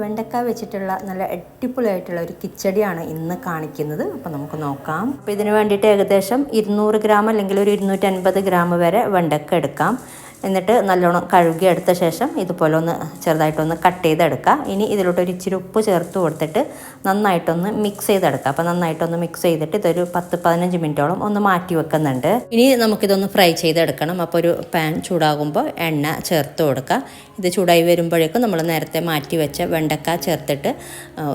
വെണ്ടക്ക വെച്ചിട്ടുള്ള നല്ല അടിപൊളിയായിട്ടുള്ള ഒരു കിച്ചടിയാണ് ഇന്ന് കാണിക്കുന്നത്. അപ്പോൾ നമുക്ക് നോക്കാം. അപ്പോൾ ഇതിന് വേണ്ടിയിട്ട് ഏകദേശം ഇരുന്നൂറ് ഗ്രാം അല്ലെങ്കിൽ ഒരു ഇരുന്നൂറ്റൻപത് ഗ്രാം വരെ വെണ്ടക്ക എടുക്കാം. എന്നിട്ട് നല്ലോണം കഴുകി എടുത്ത ശേഷം ഇതുപോലെ ഒന്ന് ചെറുതായിട്ടൊന്ന് കട്ട് ചെയ്തെടുക്കുക ഇനി ഇതിലോട്ട് ഒരു ഇച്ചിരി ഉപ്പ് ചേർത്ത് കൊടുത്തിട്ട് നന്നായിട്ടൊന്ന് മിക്സ് ചെയ്തെടുക്കുക അപ്പോൾ നന്നായിട്ടൊന്ന് മിക്സ് ചെയ്തിട്ട് ഇതൊരു പത്ത് പതിനഞ്ച് മിനിറ്റോളം ഒന്ന് മാറ്റി വെക്കുന്നുണ്ട്. ഇനി നമുക്കിതൊന്ന് ഫ്രൈ ചെയ്തെടുക്കണം. അപ്പോൾ ഒരു പാൻ ചൂടാകുമ്പോൾ എണ്ണ ചേർത്ത് കൊടുക്കുക ഇത് ചൂടായി വരുമ്പോഴേക്കും നമ്മൾ നേരത്തെ മാറ്റി വെച്ച വെണ്ടക്ക ചേർത്തിട്ട്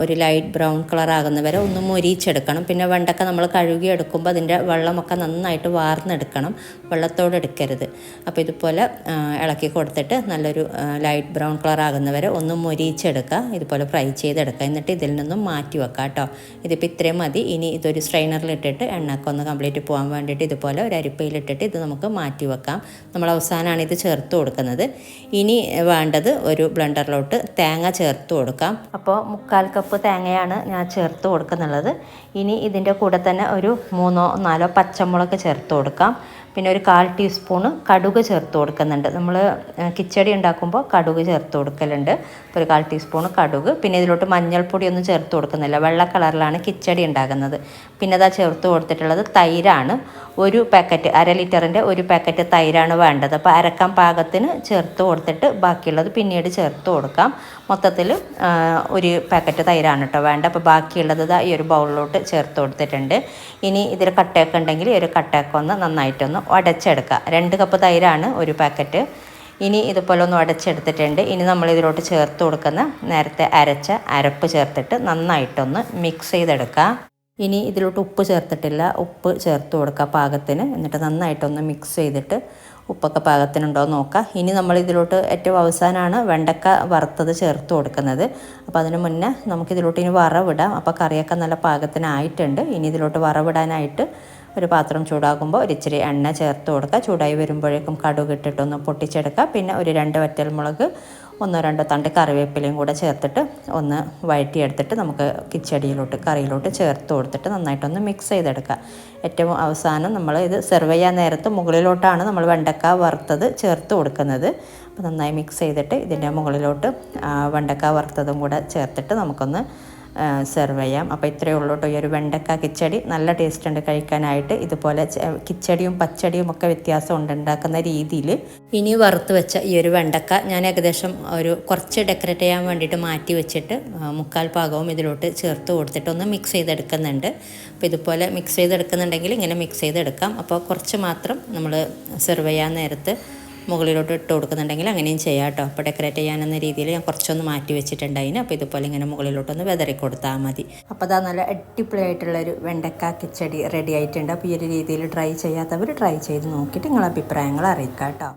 ഒരു ലൈറ്റ് ബ്രൗൺ കളർ ആകുന്ന വരെ ഒന്ന് മൊരിച്ചെടുക്കണം പിന്നെ വെണ്ടക്ക നമ്മൾ കഴുകി എടുക്കുമ്പോൾ അതിന്റെ വെള്ളമൊക്കെ നന്നായിട്ട് വാർന്നെടുക്കണം. വെള്ളത്തോടെ എടുക്കരുത് അപ്പോൾ ഇതുപോലെ ഇളക്കി കൊടുത്തിട്ട് നല്ലൊരു ലൈറ്റ് ബ്രൗൺ കളർ ആകുന്ന വരെ ഒന്ന് മൊരിയിച്ചെടുക്കുക ഇതുപോലെ ഫ്രൈ ചെയ്തെടുക്കുക. എന്നിട്ട് ഇതിൽ നിന്നും മാറ്റി വെക്കുക കേട്ടോ. ഇതിപ്പോൾ ഇത്രയും മതി. ഇനി ഇതൊരു സ്ട്രെയിനറിലിട്ടിട്ട് എണ്ണക്ക ഒന്ന് കംപ്ലീറ്റ് പോകാൻ വേണ്ടിയിട്ട് ഇതുപോലെ ഒരു അരിപ്പയിലിട്ടിട്ട് ഇത് നമുക്ക് മാറ്റി വെക്കാം. നമ്മൾ അവസാനമാണ് ഇത് ചേർത്ത് കൊടുക്കുന്നത്. ഇനി വേണ്ടത് ഒരു ബ്ലെൻഡറിലോട്ട് തേങ്ങ ചേർത്ത് കൊടുക്കാം. അപ്പോൾ മുക്കാൽ കപ്പ് തേങ്ങയാണ് ഞാൻ ചേർത്ത് കൊടുക്കുന്നുള്ളത്. ഇനി ഇതിന്റെ കൂടെ തന്നെ ഒരു മൂന്നോ നാലോ പച്ചമുളക് ചേർത്ത് കൊടുക്കാം. പിന്നെ ഒരു കാൽ ടീസ്പൂണ് കടുക് ചേർത്ത് കൊടുക്കുന്നുണ്ട്. നമ്മൾ കിച്ചടി ഉണ്ടാക്കുമ്പോൾ കടുക് ചേർത്ത് കൊടുക്കലുണ്ട്. ഒരു കാൽ ടീസ്പൂണ് കടുക്. പിന്നെ ഇതിലോട്ട് മഞ്ഞൾപ്പൊടി ഒന്നും ചേർത്ത് കൊടുക്കുന്നില്ല. വെള്ള കളറിലാണ് കിച്ചടി ഉണ്ടാകുന്നത്. പിന്നെ അതാ ചേർത്ത് കൊടുത്തിട്ടുള്ളത് തൈരാണ്. ഒരു പാക്കറ്റ് അര ലിറ്ററിന്റെ ഒരു പാക്കറ്റ് തൈരാണ് വേണ്ടത്. അപ്പോൾ അരക്കാൻ പാകത്തിന് ചേർത്ത് കൊടുത്തിട്ട് ബാക്കിയുള്ളത് പിന്നീട് ചേർത്ത് കൊടുക്കാം. മൊത്തത്തിൽ ഒരു പാക്കറ്റ് തൈരാണ് കേട്ടോ വേണ്ട അപ്പോൾ ബാക്കിയുള്ളത് ഈ ഒരു ബൗളിലോട്ട് ചേർത്ത് കൊടുത്തിട്ടുണ്ട്. ഇനി ഇതിൽ കട്ടയൊക്കെ ഉണ്ടെങ്കിൽ ഈ ഒരു കട്ടയൊക്കെ ഒന്ന് നന്നായിട്ടൊന്ന് ഉടച്ചെടുക്കുക രണ്ട് കപ്പ് തൈരാണ് ഒരു പാക്കറ്റ് ഇനി ഇതുപോലെ ഒന്ന് അടച്ചെടുത്തിട്ടുണ്ട്. ഇനി നമ്മൾ ഇതിലോട്ട് ചേർത്ത് കൊടുക്കുന്ന നേരത്തെ അരച്ച അരപ്പ് ചേർത്തിട്ട് നന്നായിട്ടൊന്ന് മിക്സ് ചെയ്തെടുക്കുക. ഇനി ഇതിലോട്ട് ഉപ്പ് ചേർത്തിട്ടില്ല. ഉപ്പ് ചേർത്ത് കൊടുക്കുക പാകത്തിന്. എന്നിട്ട് നന്നായിട്ടൊന്ന് മിക്സ് ചെയ്തിട്ട് ഉപ്പൊക്കെ പാകത്തിനുണ്ടോ നോക്കുക. ഇനി നമ്മൾ ഇതിലോട്ട് ഏറ്റവും അവസാനമാണ് വെണ്ടക്ക വറുത്തത് ചേർത്ത് കൊടുക്കുന്നത്. അപ്പോൾ അതിന് മുന്നേ നമുക്കിതിലോട്ട് ഇനി വറവിടാം. അപ്പോൾ കറിയൊക്കെ നല്ല പാകത്തിനായിട്ടുണ്ട്. ഇനി ഇതിലോട്ട് വറവിടാനായിട്ട് ഒരു പാത്രം ചൂടാകുമ്പോൾ ഒരിച്ചിരി എണ്ണ ചേർത്ത് കൊടുക്കുക. ചൂടായി വരുമ്പോഴേക്കും കടുക് ഇട്ടിട്ടൊന്ന് പൊട്ടിച്ചെടുക്കുക. പിന്നെ ഒരു രണ്ട് വറ്റൽമുളക് ഒന്നോ രണ്ടോ തണ്ട് കറിവേപ്പിലയും കൂടെ ചേർത്തിട്ട് ഒന്ന് വഴറ്റിയെടുത്തിട്ട് നമുക്ക് കിച്ചടിയിലോട്ട് കറിയിലോട്ട് ചേർത്ത് കൊടുത്തിട്ട് നന്നായിട്ടൊന്ന് മിക്സ് ചെയ്തെടുക്കുക. ഏറ്റവും അവസാനം നമ്മൾ ഇത് സെർവ് ചെയ്യാൻ നേരത്ത് മുകളിലോട്ടാണ് നമ്മൾ വെണ്ടക്ക വറുത്തത് ചേർത്ത് കൊടുക്കുന്നത്. അപ്പോൾ നന്നായി മിക്സ് ചെയ്തിട്ട് ഇതിന്റെ മുകളിലോട്ട് വെണ്ടക്ക വറുത്തതും കൂടെ ചേർത്തിട്ട് നമുക്കൊന്ന് സെർവ് ചെയ്യാം. അപ്പോൾ ഇത്രയേ ഉള്ളൂ കേട്ടോ. ഈ ഒരു വെണ്ടക്ക കിച്ചടി നല്ല ടേസ്റ്റ് ഉണ്ട് കഴിക്കാനായിട്ട്. ഇതുപോലെ കിച്ചടിയും പച്ചടിയും ഒക്കെ വ്യത്യാസം ഉണ്ട് ഉണ്ടാക്കുന്ന രീതിയിൽ ഇനി വറുത്ത് വെച്ച ഈ ഒരു വെണ്ടക്ക ഞാൻ ഏകദേശം ഒരു കുറച്ച് ഡെക്കറേറ്റ് ചെയ്യാൻ വേണ്ടിയിട്ട് മാറ്റി വെച്ചിട്ട് മുക്കാൽ ഭാഗവും ഇതിലോട്ട് ചേർത്ത് കൊടുത്തിട്ട് ഒന്ന് മിക്സ് ചെയ്തെടുക്കുന്നുണ്ട്. അപ്പോൾ ഇതുപോലെ മിക്സ് ചെയ്തെടുക്കുന്നുണ്ടെങ്കിൽ ഇങ്ങനെ മിക്സ് ചെയ്തെടുക്കാം. അപ്പോൾ കുറച്ച് മാത്രം നമ്മൾ സെർവ് ചെയ്യാൻ നേരത്ത് മുകളിലോട്ട് ഇട്ട് കൊടുക്കുന്നുണ്ടെങ്കിൽ അങ്ങനെയും ചെയ്യാം കേട്ടോ. അപ്പോൾ ഡെക്കറേറ്റ് ചെയ്യാനെന്ന രീതിയിൽ ഞാൻ കുറച്ചൊന്ന് മാറ്റി വെച്ചിട്ടുണ്ടായിന് അപ്പോൾ ഇതുപോലെ ഇങ്ങനെ മുകളിലോട്ടൊന്ന് വെതറി കൊടുത്താൽ മതി. അപ്പോൾ അതാ നല്ല അടിപൊളിയായിട്ടുള്ളൊരു വെണ്ടക്ക കിച്ചടി റെഡി ആയിട്ടുണ്ട്. അപ്പോൾ ഈ ഒരു രീതിയിൽ ട്രൈ ചെയ്യാത്തവർ ട്രൈ ചെയ്ത് നോക്കിയിട്ട് നിങ്ങളെ അഭിപ്രായങ്ങൾ അറിയിക്കാം കേട്ടോ.